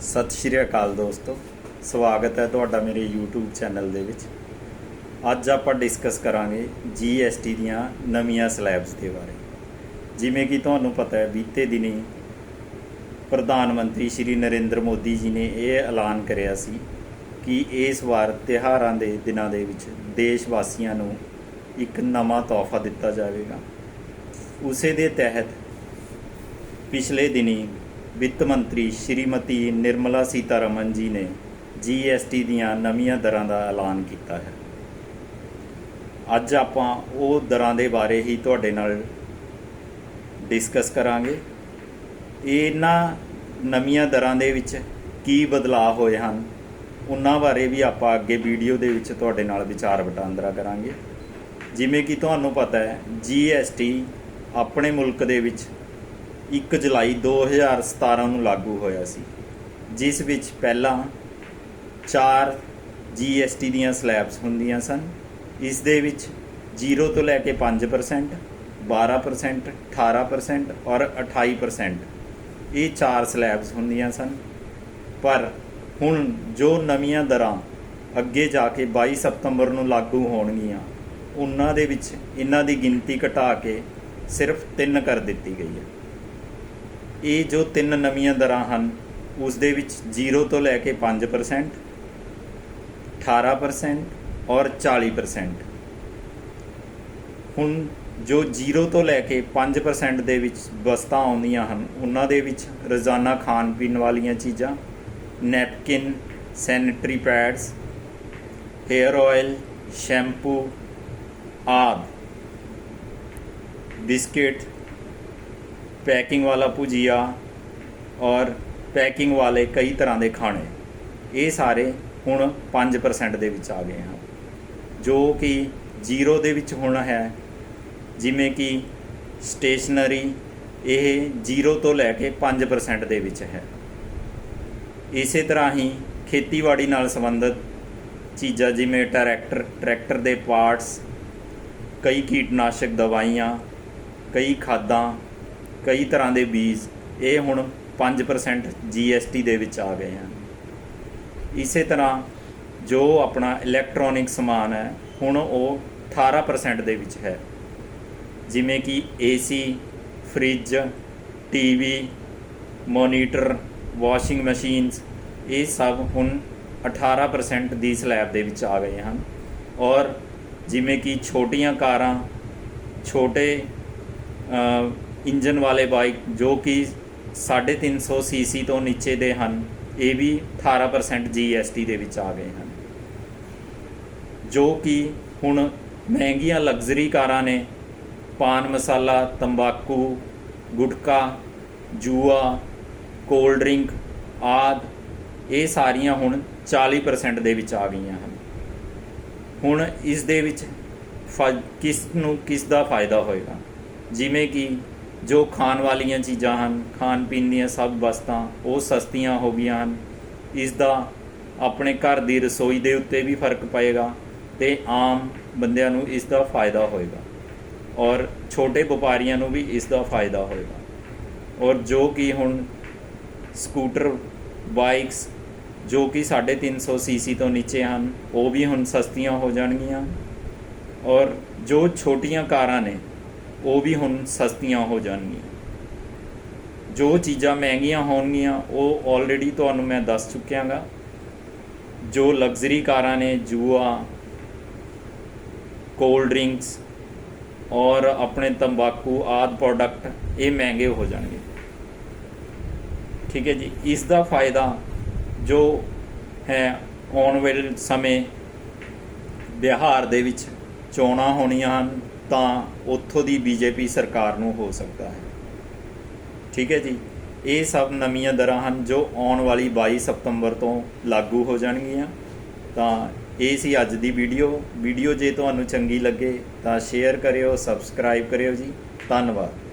ਸਤਿ ਸ਼੍ਰੀ ਅਕਾਲ ਦੋਸਤੋ, ਸਵਾਗਤ ਹੈ ਤੁਹਾਡਾ ਮੇਰੇ YouTube ਚੈਨਲ ਦੇ ਵਿੱਚ। ਅੱਜ ਆਪਾਂ ਡਿਸਕਸ ਕਰਾਂਗੇ GST ਦੀਆਂ ਨਵੀਆਂ ਸਲੈਬਸ ਦੇ ਬਾਰੇ। ਜਿਵੇਂ ਕਿ ਤੁਹਾਨੂੰ ਪਤਾ ਹੈ, ਬੀਤੇ ਦਿਨੀ ਪ੍ਰਧਾਨ ਮੰਤਰੀ ਸ਼੍ਰੀ ਨਰਿੰਦਰ ਮੋਦੀ ਜੀ ਨੇ ਇਹ ਐਲਾਨ ਕਰਿਆ ਸੀ ਕਿ ਇਸ ਵਾਰ ਤਿਉਹਾਰਾਂ ਦੇ ਦਿਨਾਂ ਦੇ ਵਿੱਚ ਦੇਸ਼ ਵਾਸੀਆਂ ਨੂੰ ਇੱਕ ਨਵਾਂ ਤੋਹਫਾ ਦਿੱਤਾ ਜਾਵੇਗਾ। ਉਸੇ ਦੇ ਤਹਿਤ ਪਿਛਲੇ ਦਿਨੀ ਵਿੱਤ ਮੰਤਰੀ ਸ਼੍ਰੀਮਤੀ ਨਿਰਮਲਾ ਸੀਤਾਰਮਨ ਜੀ ਨੇ GST ਦੀਆਂ ਨਵੀਆਂ ਦਰਾਂ ਦਾ ਐਲਾਨ ਕੀਤਾ ਹੈ। ਅੱਜ ਆਪਾਂ ਉਹ ਦਰਾਂ ਦੇ ਬਾਰੇ ਹੀ ਤੁਹਾਡੇ ਨਾਲ ਡਿਸਕਸ ਕਰਾਂਗੇ। ਇਹਨਾਂ ਨਵੀਆਂ ਦਰਾਂ ਦੇ ਵਿੱਚ ਕੀ ਬਦਲਾਅ ਹੋਏ ਹਨ, ਉਹਨਾਂ ਬਾਰੇ ਵੀ ਆਪਾਂ ਅੱਗੇ ਵੀਡੀਓ ਦੇ ਵਿੱਚ ਤੁਹਾਡੇ ਨਾਲ ਵਿਚਾਰ ਵਟਾਂਦਰਾ ਕਰਾਂਗੇ। ਜਿਵੇਂ ਕਿ ਤੁਹਾਨੂੰ ਪਤਾ ਹੈ GST ਆਪਣੇ ਮੁਲਕ ਦੇ ਵਿੱਚ 1 ਜੁਲਾਈ 2017 ਨੂੰ ਲਾਗੂ ਹੋਇਆ ਸੀ, ਜਿਸ ਵਿੱਚ ਪਹਿਲਾਂ 4 GST ਦੀਆਂ ਸਲੈਬਸ ਹੁੰਦੀਆਂ ਸਨ, ਇਸ ਦੇ ਵਿੱਚ 0 ਤੋਂ ਲੈ ਕੇ 5% 12% 18% ਔਰ 28% ਇਹ ਚਾਰ ਸਲੈਬਸ ਹੁੰਦੀਆਂ ਸਨ। ਪਰ ਹੁਣ ਜੋ ਨਵੀਆਂ ਦਰਾਂ ਅੱਗੇ ਜਾ ਕੇ 22 ਸਤੰਬਰ ਨੂੰ ਲਾਗੂ ਹੋਣਗੀਆਂ, ਉਹਨਾਂ ਦੇ ਵਿੱਚ ਇਹਨਾਂ ਦੀ ਗਿਣਤੀ ਘਟਾ ਕੇ ਸਿਰਫ 3 ਕਰ ਦਿੱਤੀ ਗਈ ਹੈ। ਇਹ ਜੋ ਤਿੰਨ ਨਵੀਆਂ ਦਰਾਂ ਹਨ, ਉਸ ਦੇ ਵਿੱਚ 0 ਤੋਂ ਲੈ ਕੇ 5% 18% ਔਰ 40% ਹੁਣ ਜੋ 0 ਤੋਂ ਲੈ ਕੇ 5% ਦੇ ਵਿੱਚ ਵਸਤਾਂ ਆਉਂਦੀਆਂ ਹਨ, ਉਹਨਾਂ ਦੇ ਵਿੱਚ ਰੋਜ਼ਾਨਾ ਖਾਣ ਪੀਣ ਵਾਲੀਆਂ ਚੀਜ਼ਾਂ, napkin, sanitary pads, hair oil, shampoo ਆਦਿ। ਬਿਸਕਿਟ ਪੈਕਿੰਗ ਵਾਲਾ ਭੁਜੀਆ ਔਰ ਪੈਕਿੰਗ ਵਾਲੇ ਕਈ ਤਰ੍ਹਾਂ ਦੇ ਖਾਣੇ। ਇਹ ਸਾਰੇ ਹੁਣ 5% ਦੇ ਵਿੱਚ ਆ ਗਏ ਹਨ। ਜੋ ਕਿ 0 ਦੇ ਵਿੱਚ ਹੁਣ ਹੈ, ਜਿਵੇਂ ਕਿ ਸਟੇਸ਼ਨਰੀ, ਇਹ 0 ਤੋਂ ਲੈ ਕੇ 5% ਦੇ ਵਿੱਚ ਹੈ। ਇਸੇ ਤਰ੍ਹਾਂ ਹੀ ਖੇਤੀਬਾੜੀ ਨਾਲ ਸੰਬੰਧਿਤ ਚੀਜ਼ਾਂ ਜਿਵੇਂ ਟਰੈਕਟਰ ਟਰੈਕਟਰ ਦੇ ਪਾਰਟਸ, ਕਈ ਕੀਟਨਾਸ਼ਕ ਦਵਾਈਆਂ, ਕਈ ਖਾਦਾਂ ਕਈ ਤਰ੍ਹਾਂ ਦੇ ਬੀਜ ਇਹ ਹੁਣ 5% GST ਦੇ ਵਿੱਚ ਆ ਗਏ ਹਨ। ਇਸੇ ਤਰ੍ਹਾਂ ਜੋ ਆਪਣਾ ਇਲੈਕਟ੍ਰੋਨਿਕ ਸਮਾਨ ਹੈ, ਹੁਣ ਉਹ 18% ਦੇ ਵਿੱਚ ਹੈ। ਜਿਵੇਂ ਕਿ AC fridge TV monitor washing machines ਇਹ ਸਭ ਹੁਣ 18% ਦੀ ਸਲੈਬ ਦੇ ਵਿੱਚ ਆ ਗਏ ਹਨ। ਔਰ ਜਿਵੇਂ ਕਿ ਛੋਟੀਆਂ ਕਾਰਾਂ, ਛੋਟੇ ਇੰਜਨ ਵਾਲੇ ਬਾਈਕ ਜੋ ਕਿ 350 ਸੀਸੀ ਤੋਂ ਨੀਚੇ ਦੇ ਹਨ, ਇਹ ਵੀ 18% GST ਦੇ ਵਿੱਚ ਆ ਗਏ ਹਨ। ਜੋ ਕਿ ਹੁਣ ਮਹਿੰਗੀਆਂ ਲਗਜ਼ਰੀ ਕਾਰਾਂ ਨੇ, ਪਾਨ ਮਸਾਲਾ, ਤੰਬਾਕੂ, ਗੁਟਕਾ, ਜੂਆ, ਕੋਲਡ ਡਰਿੰਕ ਆਦ, ਇਹ ਸਾਰੀਆਂ ਹੁਣ 40% ਦੇ ਵਿੱਚ ਆ ਗਈਆਂ ਹਨ। ਹੁਣ ਇਸ ਦੇ ਵਿੱਚ ਫ- ਕਿਸ ਨੂੰ ਕਿਸ ਦਾ ਫਾਇਦਾ ਹੋਏਗਾ? ਜਿਵੇਂ ਕਿ ਜੋ ਖਾਣ ਵਾਲੀਆਂ ਚੀਜ਼ਾਂ ਹਨ, ਖਾਣ ਪੀਣ ਦੀਆਂ ਸਭ ਵਸਤਾਂ, ਉਹ ਸਸਤੀਆਂ ਹੋ ਗਈਆਂ ਹਨ। ਇਸ ਦਾ ਆਪਣੇ ਘਰ ਦੀ ਰਸੋਈ ਦੇ ਉੱਤੇ ਵੀ ਫ਼ਰਕ ਪਏਗਾ ਤੇ ਆਮ ਬੰਦਿਆਂ ਨੂੰ ਇਸ ਦਾ ਫਾਇਦਾ ਹੋਏਗਾ ਔਰ ਛੋਟੇ ਵਪਾਰੀਆਂ ਨੂੰ ਵੀ ਇਸ ਦਾ ਫਾਇਦਾ ਹੋਏਗਾ। ਔਰ ਜੋ ਕਿ ਹੁਣ ਸਕੂਟਰ, ਬਾਈਕਸ, ਜੋ ਕਿ 350 ਸੀਸੀ ਤੋਂ ਨੀਚੇ ਹਨ, ਉਹ ਵੀ ਹੁਣ ਸਸਤੀਆਂ ਹੋ ਜਾਣਗੀਆਂ। ਔਰ ਜੋ ਛੋਟੀਆਂ ਕਾਰਾਂ ਨੇ ਉਹ ਵੀ ਹੁਣ ਸਸਤੀਆਂ ਹੋ ਜਾਣਗੀਆਂ। ਜੋ ਚੀਜ਼ਾਂ ਮਹਿੰਗੀਆਂ ਹੋਣਗੀਆਂ, ਉਹ ਆਲਰੇਡੀ ਤੁਹਾਨੂੰ ਮੈਂ ਦੱਸ ਚੁੱਕਿਆਗਾ। ਜੋ ਲਗਜ਼ਰੀ ਕਾਰਾਂ ਨੇ, ਜੂਆ ਕੋਲਡ ਡਰਿੰਕਸ ਔਰ ਆਪਣੇ ਤੰਬਾਕੂ, ਆਦ ਪ੍ਰੋਡਕਟ ਇਹ ਮਹਿੰਗੇ ਹੋ ਜਾਣਗੇ। ਠੀਕ ਹੈ ਜੀ? ਇਸ ਦਾ ਫਾਇਦਾ ਜੋ ਹੈ ਆਉਣ ਵਾਲੇ ਸਮੇਂ ਬਿਹਾਰ ਦੇ ਵਿੱਚ ਚੋਣਾਂ ਹੋਣੀਆਂ ਹਨ ਤਾਂ ਉੱਥੋਂ ਦੀ ਬੀਜੇਪੀ ਸਰਕਾਰ ਨੂੰ ਹੋ ਸਕਦਾ ਹੈ। ਠੀਕ ਹੈ ਜੀ? ਇਹ ਸਭ ਨਵੀਆਂ ਦਰਾਂ ਹਨ ਜੋ ਆਉਣ ਵਾਲੀ 22 ਸਤੰਬਰ ਤੋਂ ਲਾਗੂ ਹੋ ਜਾਣਗੀਆਂ। ਤਾਂ ਇਹ ਸੀ ਅੱਜ ਦੀ ਵੀਡੀਓ। ਵੀਡੀਓ ਜੇ ਤੁਹਾਨੂੰ ਚੰਗੀ ਲੱਗੇ ਤਾਂ ਸ਼ੇਅਰ ਕਰਿਓ, ਸਬਸਕ੍ਰਾਈਬ ਕਰਿਓ ਜੀ। ਧੰਨਵਾਦ।